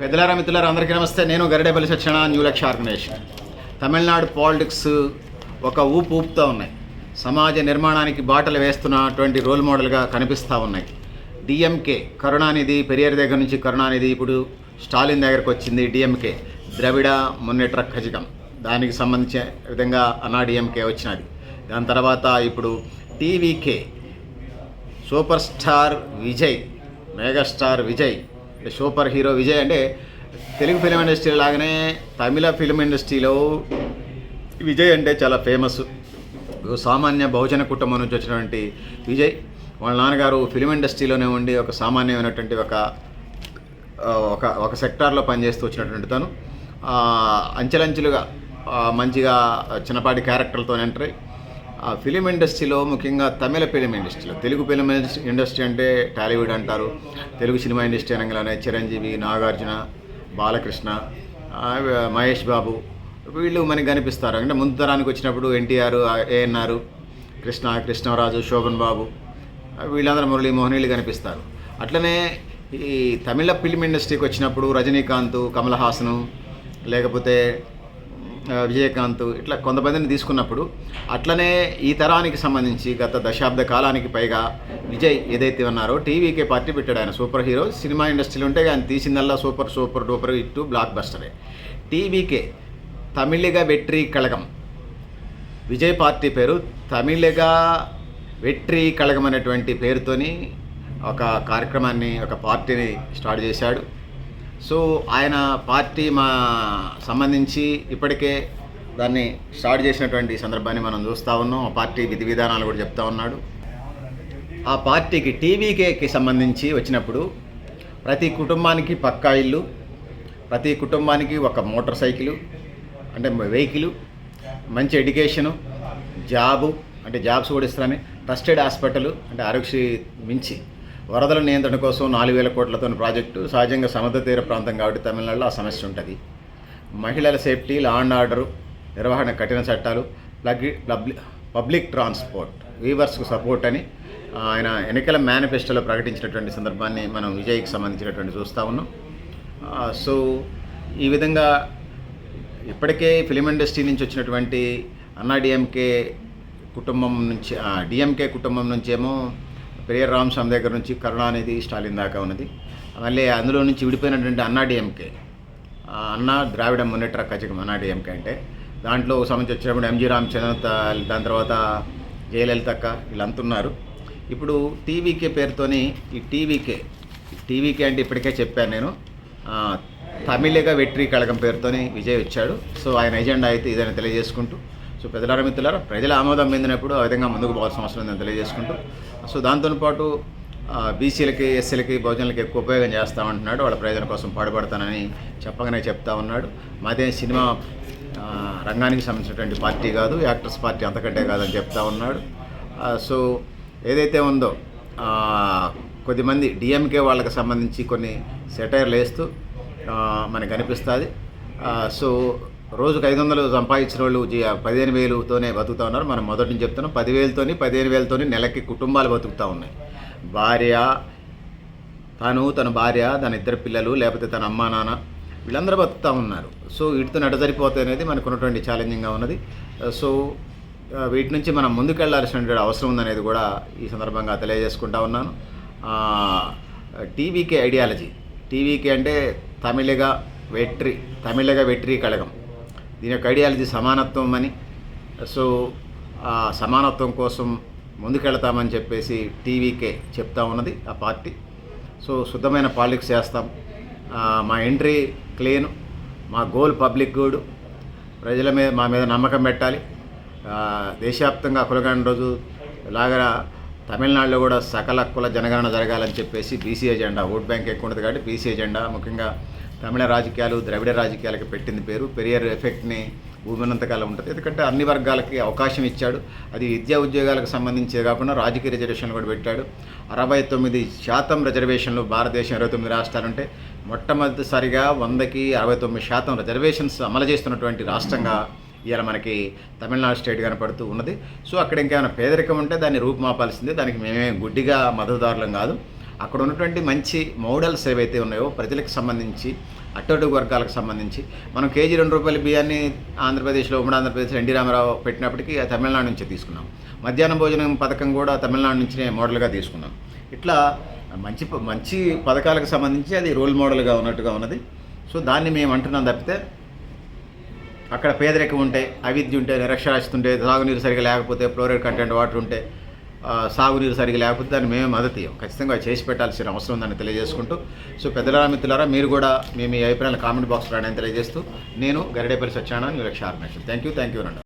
పెద్దలారా మిత్రులారా అందరికీ నమస్తే. నేను Garidepalli సత్యన new Laksha organisation Tamil Nadu politics ఒక ఊపు ఊపుతూ ఉన్నాయి. సమాజ నిర్మాణానికి బాటలు వేస్తున్నటువంటి రోల్ మోడల్గా కనిపిస్తూ ఉన్నాయి. డిఎంకే కరుణానిధి పెరియర్ దగ్గర నుంచి కరుణానిధి ఇప్పుడు స్టాలిన్ దగ్గరకు వచ్చింది డిఎంకే ద్రవిడ మున్నేట్ర ఖజకం. దానికి సంబంధించిన విధంగా అన్నా డిఎంకే వచ్చినది. దాని తర్వాత ఇప్పుడు TVK super star Vijay megastar Vijay super hero Vijay అంటే తెలుగు ఫిలిం ఇండస్ట్రీ లాగానే తమిళ ఫిలిం ఇండస్ట్రీలో విజయ్ అంటే చాలా ఫేమస్ సామాన్య బహుజన కుటుంబం నుంచి వచ్చినటువంటి విజయ్ వాళ్ళ నాన్నగారు ఫిలిం ఇండస్ట్రీలోనే ఉండి ఒక సామాన్యమైనటువంటి ఒక ఒక ఒక సెక్టార్లో పనిచేస్తూ వచ్చినటువంటి తను. అంచెలంచెలుగా మంచిగా చిన్నపాటి క్యారెక్టర్లతో ఎంటర్ అయ్యి ఆ ఫిలిం ఇండస్ట్రీలో ముఖ్యంగా తమిళ ఫిలిం ఇండస్ట్రీలో తెలుగు ఫిలిం ఇండస్ట్రీ- ఇండస్ట్రీ అంటే టాలీవుడ్ అంటారు. తెలుగు సినిమా ఇండస్ట్రీ అనగానే చిరంజీవి నాగార్జున బాలకృష్ణ మహేష్ బాబు వీళ్ళు మనకి కనిపిస్తారు. అంటే ముందు తరానికి వచ్చినప్పుడు ఎన్టీఆర్ ఏఎన్ఆర్ కృష్ణ కృష్ణరాజు శోభన్ బాబు వీళ్ళందరూ మురళీ వీళ్ళు కనిపిస్తారు. అట్లనే ఈ తమిళ ఫిలిం ఇండస్ట్రీకి వచ్చినప్పుడు రజనీకాంత్ కమల్ హాసను లేకపోతే విజయకాంత్ ఇట్లా కొంతమందిని తీసుకున్నప్పుడు అట్లనే ఈ తరానికి సంబంధించి గత దశాబ్ద కాలానికి పైగా విజయ్ ఏదైతే ఉన్నారో టీవీకే పార్టీ పెట్టాడు ఆయన సూపర్ హీరో. సినిమా ఇండస్ట్రీలో ఉంటే ఆయన తీసిందల్లా సూపర్ సూపర్ డూపర్ ఇట్టు బ్లాక్ బస్టరే టీవీకే తమిళిగా వెట్రి కళగం. విజయ్ పార్టీ పేరు తమిళగా వెట్రి కళగం అనేటువంటి పేరుతోని ఒక కార్యక్రమాన్ని ఒక పార్టీని స్టార్ట్ చేశాడు. సో ఆయన పార్టీ మా సంబంధించి ఇప్పటికే దాన్ని స్టార్ట్ చేసినటువంటి సందర్భాన్ని మనం చూస్తూ ఉన్నాం. ఆ పార్టీ విధి విధానాలు కూడా చెప్తా ఉన్నాడు. ఆ పార్టీకి టీవీకేకి సంబంధించి వచ్చినప్పుడు ప్రతి కుటుంబానికి పక్కా ఇల్లు ప్రతి కుటుంబానికి ఒక మోటార్ సైకిల్ అంటే వెహికల్ మంచి ఎడ్యుకేషను జాబు అంటే జాబ్స్ కూడా ఇస్తారని ట్రస్టెడ్ హాస్పిటల్ అంటే ఆరోగ్యశ్రీ మించి వరదల నియంత్రణ కోసం నాలుగు వేల కోట్లతో ప్రాజెక్టు సహజంగా సముద్ర తీర ప్రాంతం కాబట్టి తమిళనాడులో ఆ సమస్య ఉంటుంది. మహిళల సేఫ్టీ లా అండ్ ఆర్డర్ నిర్వహణ కఠిన చట్టాలు ప్లగ్ పబ్లిక్ పబ్లిక్ ట్రాన్స్పోర్ట్ వీవర్స్కు సపోర్ట్ అని ఆయన ఎన్నికల మేనిఫెస్టోలో ప్రకటించినటువంటి సందర్భాన్ని మనం విజయ్కి సంబంధించినటువంటి చూస్తూ ఉన్నాం. సో ఈ విధంగా ఇప్పటికే ఫిలిం ఇండస్ట్రీ నుంచి వచ్చినటువంటి అన్నాడిఎంకే కుటుంబం నుంచి డిఎంకే కుటుంబం నుంచేమో పెరియర్ రామస్వామి దగ్గర నుంచి కరుణానిధి స్టాలిన్ దాకా ఉన్నది. మళ్ళీ అందులో నుంచి విడిపోయినటువంటి అన్నా డిఎంకే. అన్నా ద్రావిడ మున్నేట్ర కచకం అన్నా డిఎంకే అంటే. దాంట్లో ఒక సంబంధించి వచ్చినప్పుడు ఎంజీ రామచంద్ర దాని తర్వాత జయలలితక్క వీళ్ళంతా ఉన్నారు ఇప్పుడు టీవీకే పేరుతోని ఈ టీవీకే టీవీకే అంటే ఇప్పటికే చెప్పాను నేను. తమిళగా వెట్రి కళకం పేరుతోని విజయ్ వచ్చాడు. సో ఆయన ఎజెండా అయితే ఇదని తెలియజేసుకుంటూ సో పెద్దలారా మిత్రులారా ప్రజల ఆమోదం పొందినప్పుడు ఆ విధంగా ముందుకు పోవాల్సిన అవసరం ఉందని తెలియజేసుకుంటూ సో దాంతో పాటు బీసీలకి ఎస్సీలకి బహుజనులకి ఎక్కువ ఉపయోగం చేస్తామంటున్నాడు. వాళ్ళ ప్రయోజనం కోసం పాడుపడతానని చెప్పగానే చెప్తా ఉన్నాడు. మాదే సినిమా రంగానికి సంబంధించినటువంటి పార్టీ కాదు యాక్టర్స్ పార్టీ అంతకంటే కాదని చెప్తా ఉన్నాడు. సో ఏదైతే ఉందో కొద్దిమంది డిఎంకే వాళ్ళకి సంబంధించి కొన్ని సెటైర్లు వేస్తూ మనకు అనిపిస్తుంది. సో రోజుకు ఐదు వందలు సంపాదించిన వాళ్ళు పదిహేను వేలుతోనే బతుకుతా ఉన్నారు. మనం మొదటి నుంచి చెప్తున్నాం పదివేలతోని పదిహేను వేలతోని నెలకి కుటుంబాలు బతుకుతూ ఉన్నాయి. భార్య తను తన భార్య తన ఇద్దరు పిల్లలు లేకపోతే తన అమ్మా నాన్న వీళ్ళందరూ బతుకుతూ ఉన్నారు. సో వీటితో నట సరిపోతాయి అనేది మనకు ఉన్నటువంటి ఛాలెంజింగ్గా ఉన్నది. సో వీటి నుంచి మనం ముందుకెళ్ళాల్సినటువంటి అవసరం ఉందనేది కూడా ఈ సందర్భంగా తెలియజేసుకుంటా ఉన్నాను. TVK ideology. టీవీకే అంటే తమిళగా వెట్రి తమిళగా వెట్రి కళగం దీని యొక్క ఐడియాలజీ సమానత్వం అని. సో ఆ సమానత్వం కోసం ముందుకెళ్తామని చెప్పేసి టీవీకే చెప్తా ఉన్నది ఆ పార్టీ. సో శుద్ధమైన పాలిటిక్స్ చేస్తాం. మా ఎంట్రీ క్లీన్ మా గోల్ పబ్లిక్ గుడ్. ప్రజల మీద మా మీద నమ్మకం పెట్టాలి. దేశవ్యాప్తంగా కులగణ రోజు లాగా తమిళనాడులో కూడా సకల కుల జనగణన జరగాలని చెప్పేసి బీసీ ఎజెండా ఓట్ బ్యాంక్ ఎక్కువ ఉంటుంది కాబట్టి బీసీ ఎజెండా ముఖ్యంగా తమిళ రాజకీయాలు ద్రవిడ రాజకీయాలకు పెట్టింది పేరు. పెరియర్ ఎఫెక్ట్ని భూమినంతకాలం ఉంటుంది. ఎందుకంటే అన్ని వర్గాలకి అవకాశం ఇచ్చాడు. అది విద్యా ఉద్యోగాలకు సంబంధించే కాకుండా రాజకీయ రిజర్వేషన్లు కూడా పెట్టాడు. అరవై తొమ్మిది శాతం రిజర్వేషన్లు భారతదేశం ఇరవై తొమ్మిది రాష్ట్రాలుంటే మొట్టమొదటిసారిగా వందకి అరవై తొమ్మిది శాతం రిజర్వేషన్స్ అమలు చేస్తున్నటువంటి రాష్ట్రంగా ఇవాళ మనకి తమిళనాడు స్టేట్ కనపడుతూ ఉన్నది. సో అక్కడ ఇంకేమైనా పేదరికం ఉంటే దాన్ని రూపుమాపాల్సిందే. దానికి మేమే గుడ్డిగా మద్దతుదారులం కాదు. అక్కడ ఉన్నటువంటి మంచి మోడల్స్ ఏవైతే ఉన్నాయో ప్రజలకు సంబంధించి అట్టడుగు వర్గాలకు సంబంధించి మనం కేజీ రెండు రూపాయల బియ్యాన్ని ఆంధ్రప్రదేశ్లో ఉమ్మడి ఆంధ్రప్రదేశ్ ఎన్టీ రామారావు పెట్టినప్పటికీ తమిళనాడు నుంచి తీసుకున్నాం. మధ్యాహ్న భోజనం పథకం కూడా తమిళనాడు నుంచినే మోడల్గా తీసుకున్నాం. ఇట్లా మంచి ప- మంచి పథకాలకు సంబంధించి అది రోల్ మోడల్గా ఉన్నట్టుగా ఉన్నది. సో దాన్ని మేము అంటున్నాం తప్పితే అక్కడ పేదరికం ఉంటే అవిద్య ఉంటే నిరక్షరాస్యత ఉంటే సాగునీరు సరిగా లేకపోతే ఫ్లోరైడ్ కంటెంట్ వాటర్ ఉంటే సాగునీరు సరిగా లేకపోతే దాన్ని మేమే మద్దతు ఇవ్వం ఖచ్చితంగా అది చేసి పెట్టాల్సిన అవసరం ఉందని తెలియజేసుకుంటూ సో పెద్దల మిత్రులారా మీరు కూడా మీ మీ అభిప్రాయాలు కామెంట్ బాక్స్ రాయడానికి తెలియజేస్తూ నేను Garidepalli Satyanarayana new organisation thank you thank you అనండి.